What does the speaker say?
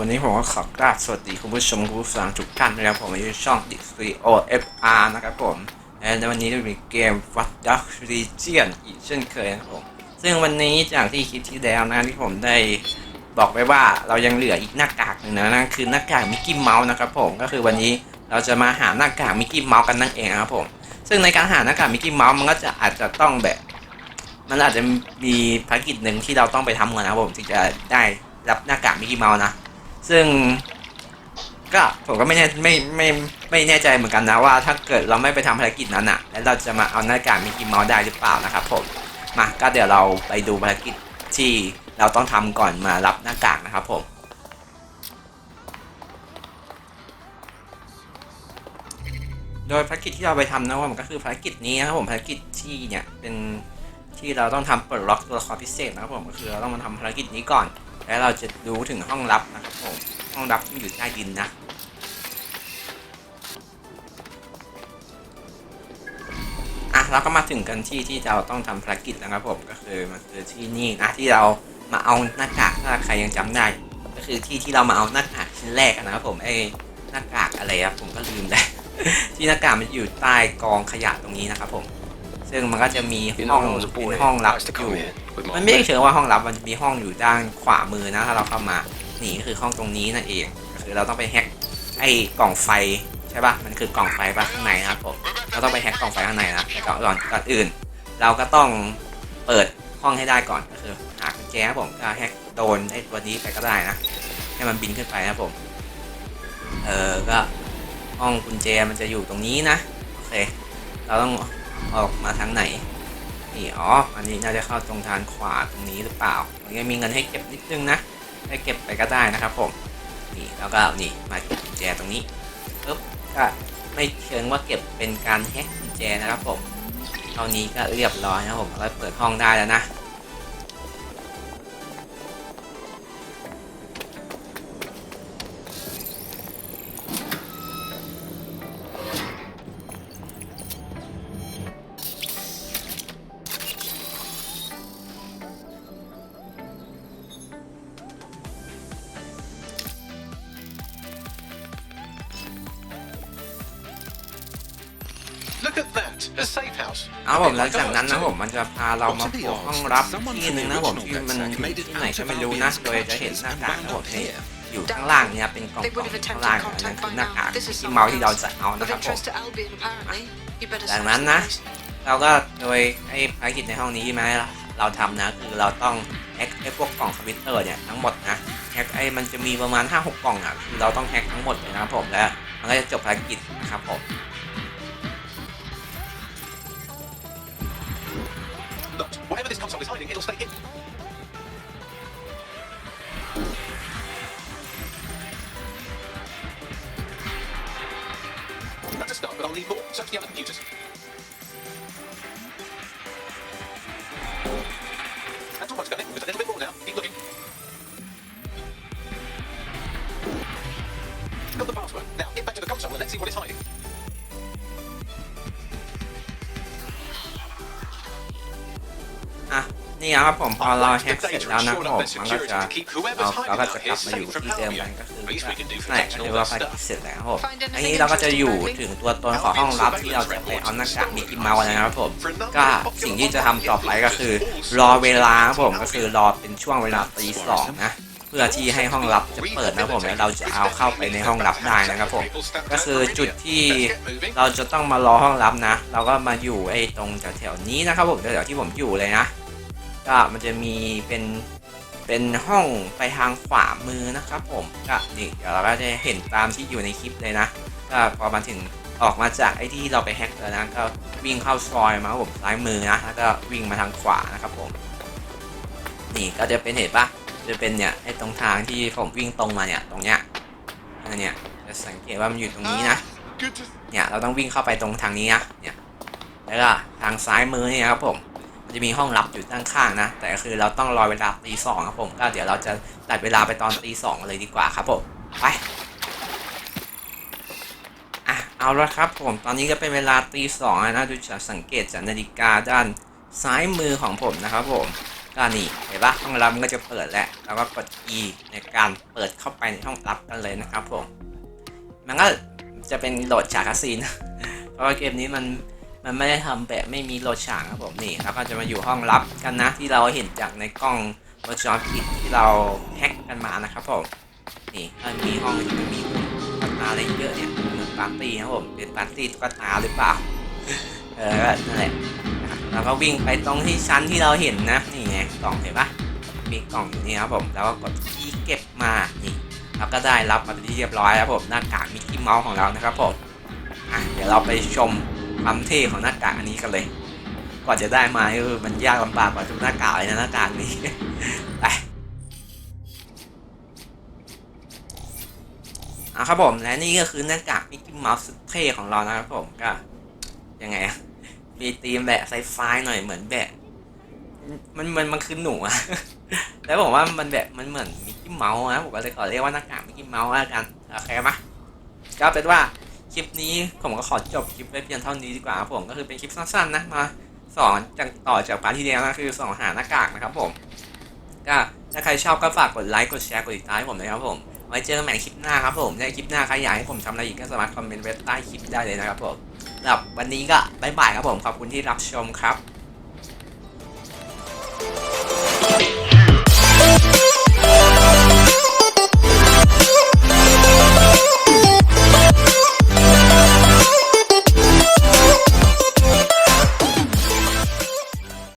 วันนี้ผมก็ขอกราบสวัสดีคุณผู้ชมคุณผู้ฟังทุกท่านนะครับผมอยู่ช่อง d i s c o FR นะครับผมและวันนี้จะมีเกม What Duck Region อีกเช่นเคยนะครับผม ซึ่งวันนี้จากที่คลิปที่แล้วนะที่ผมได้บอกไว้ว่าเรายังเหลืออีกหน้ากากหนึ่งนะนั่นคือหน้ากากมิกกี้เมาส์นะครับผมก็คือวันนี้เราจะมาหาหน้ากากมิกกี้เมาส์กันนั่นเองนะครับผม ซึ่งในการหาหน้ากากมิกกี้เมาส์มันก็จะอาจจะต้องแบบ มันอาจจะมีภารกิจหนึ่งที่เราต้องไปทำก่อนนะครับผมถึงจะได้รับหน้ากากมิกกี้เมาส์นะ ซึ่งก็ผมก็ไม่แน่ไม่ไม่ไม่แน่ใจเหมือนกันนะว่า ถ้าเกิดเราไม่ไปทำภารกิจนั้นอะแล้วเราจะมาเอาหน้ากากมิกกี้เมาส์ได้หรือเปล่านะครับผมมาก็เดี๋ยวเราไปดูภารกิจที่เราต้องทำก่อนมารับหน้ากากนะครับผมโดยภารกิจที่เราไปทำนะผมก็คือภารกิจนี้นะครับผมภารกิจที่เนี่ยเป็นที่เราต้องทำเปิดล็อกตัวละครพิเศษนะครับผมก็คือเราต้องมาทำภารกิจนี้ก่อน แล้วเราจะดูถึงห้องลับนะครับผมห้องลับที่อยู่ใต้ดินนะอะเราก็มาถึงกันที่ที่เราต้องทำภารกิจนะครับผมก็คือมันคือที่นี่นะที่เรามาเอาหน้ากากถ้าใครยังจำได้ ก็คือที่ที่เรามาเอาหน้ากากชิ้นแรกนะครับผมไอ้หน้ากากอะไรอะผมก็ลืมได้ที่หน้ากากมันอยู่ใต้กองขยะตรงนี้นะครับผม ซึ่งมันก็จะมี You ห้อง know, I was a เป็น boy. ห้องลับ I used to อยู่ come here with มัน my ไม่ได้ mate. เชิงว่าห้องลับมันจะมีห้องอยู่ด้านขวามือนะถ้าเราเข้ามานี่ก็คือห้องตรงนี้นั่นเองก็คือเราต้องไปแฮ็กไอ้กล่องไฟใช่ปะมันคือกล่องไฟปะข้างในนะครับผมเราต้องไปแฮ็กกล่องไฟข้างในนะแต่ก่อนก่อนก่อนอื่น เราก็ต้องเปิดห้องให้ได้ก่อนก็คือหากุญแจครับผมก็แฮ็กโดนไอ้ตัวนี้ไปก็ได้นะให้มันบินขึ้นไปนะครับผมเออก็ห้องกุญแจมันจะอยู่ตรงนี้นะโอเคเราต้อง ออกมาทางไหนนี่อ๋ออันนี้น่าจะเข้าตรงทางขวาตรงนี้หรือเปล่ามันยังมีเงินให้เก็บนิดนึงนะให้เก็บไปก็ได้นะครับผมนี่แล้วก็นี่มาเก็บกุญแจตรงนี้ปึ๊บก็ไม่เชิงว่าเก็บเป็นการแฮกกุญแจนะครับผมเท่านี้ก็เรียบร้อยนะผมก็เปิดห้องได้แล้วนะ เอาผมแล้วจากนั้นนะผมมันจะพาเรามาพบห้องรับที่หนึ่งนะผมที่มันอยู่ที่ไหนก็ไม่รู้นะโดยจะเห็นหน้ากากนะผมนี่อยู่ข้างล่างเนี่ยเป็นกล่อง They กล่ would อง have ข้าง attempted ล่างอันนั้น contact คือ by หน้ากาก now. This is ที่เมาที่เรา something จะเอา of นะครับผม interest to Albion, apparently. You better จาก search นั้น the นะ place. เราก็โดยไอ้ภารกิจในห้องนี้ใช่ไหมเราทำนะคือเราต้องแฮกไอ้พวกกล่องคอมพิวเตอร์เนี่ยทั้งหมดนะแฮกไอ้มันจะมีประมาณ 5-6 กล่องอะคือเราต้องแฮกทั้งหมดเลยนะครับผมแล้วมันก็จะจบภารกิจนะครับผม whatever this console is hiding, it'll stay hidden. That's a start, but I'll need more. Search the other computers. นี่ครับผมพอเราแฮกเสร็จแล้วนะครับผมมันก็จะเราเราก็จะกลับมาอยู่ที่เดิมกันก็คือนั่นแหละก็ถือว่าภารกิจเสร็จแล้วครับอันนี้เราก็จะอยู่ถึงตัวตนของห้องลับที่เราจะไปเอาหน้ากากมิกกี้เมาส์นะครับผมก็สิ่งที่จะทำต่อไปก็คือ รอเวลาครับผมก็คือรอเป็นช่วงเวลาตีสองนะเพื่อที่ให้ห้องลับจะเปิดนะครับผมแล้วเราจะเอาเข้าไปในห้องลับได้นะครับผมก็คือจุดที่เราจะต้องมารอห้องลับนะ เราก็มาอยู่ไอ้ตรงแถวๆนี้นะครับผมแถวๆที่ผมอยู่เลยนะ ก็มันจะมีเป็นเป็นห้องไปทางขวามือนะครับ ผมก็นี่เดี๋ยวเราก็จะเห็นตามที่อยู่ในคลิปเลยนะก็พอมาถึงออกมาจากไอ้ที่เราไปแฮกแล้วนะก็วิ่งเข้าซอยมาผมซ้ายมือนะแล้วก็วิ่งมาทางขวานะครับผม นี่ก็จะเป็นเห็นปะจะเป็นเนี่ยไอ้ตรงทางที่ผมวิ่งตรงมาเนี่ยตรงเนี้ยอันเนี้ยจะสังเกตว่ามันอยู่ตรงนี้นะเนี่ยเราต้องวิ่งเข้าไปตรงทางนี้นะเนี่ยแล้วก็ทางซ้ายมือนี่ครับผม จะมีห้องลับอยู่ด้านข้างนะ แต่คือเราต้องรอเวลาตีสองครับผมก็เดี๋ยวเราจะตัดเวลาไปตอนตีสองเลยดีกว่าครับผมไปอะเอาละครับผมตอนนี้ก็เป็นเวลาตีสองนะดูจากสังเกตจากนาฬิกาด้านซ้ายมือของผมนะครับผมก็นี่เห็นปะห้องรับมันก็จะเปิดแล้วแล้วก็กด E ในการเปิดเข้าไปในห้องรับกันเลยนะครับผมมันก็จะเป็นโหลดฉากคัสซีนเพราะว่าเกมนี้มัน มันไม่ได้ทำแบบไม่มีโลฉากครับผมนี่แล้วก็จะมาอยู่ห้องลับกันนะที่เราเห็นจากในกล้องวงจรปิดที่เราแฮ็กกันมานะครับผมนี่ก็มีห้องมันมีตุ๊กตาอะไรเยอะเนี่ยเหมือนปาร์ตี้ครับผมเป็นปาร์ตี้ตุ๊กตาหรือเปล่าเออนั่นแหละนะครับแล้วก็วิ่งไปตรงที่ชั้นที่เราเห็นนะนี่ไงกล่องเห็นปะมีกล่องอยู่นี่ครับผมแล้วก็กดที่เก็บมานี่เราก็ได้รับมาเป็นที่เรียบร้อยแล้วผมหน้ากากมิกกี้เมาส์ของเรานะครับผมอะเดี๋ยวเราไปชม ความเท่ของหน้ากากอันนี้กันเลยกว่าจะได้มาเออมันยากลำบากกว่าทุกหน้ากากเลยนะหน้ากากนี้ไปอะครับผมและนี่ก็คือหน้ากากมิกกี้เมาส์สุดเท่ของเรานะครับผมก็ยังไงอะมีธีมแบบไซไฟหน่อยเหมือนแบบมันมันมันคือหนูอะแล้วผมว่ามันแบบมันเหมือนมิกกี้เมาส์นะผมก็เลยขอเรียกว่าหน้ากากมิกกี้เมาส์ล้วกันโอเคไหมก็เป็นว่า คลิปนี้ผมก็ขอจบคลิปไว้เพียงเท่านี้ดีกว่าผมก็คือเป็นคลิปสั้นๆนะมาสอนจากต่อจากพาร์ทที่แล้วนะคือสอนหาหน้ากากนะครับผมก็ถ้าใครชอบก็ฝากกดไลค์กดแชร์กดติดตามให้ผมนะครับผมไว้เจอกันใหม่คลิปหน้าครับผมในคลิปหน้าใครอยากให้ผมทำอะไรอีกก็สามารถคอมเมนต์ไว้ใต้คลิปได้เลยนะครับผมสำหรับวันนี้ก็บ๊ายบายครับผมขอบคุณที่รับชมครับ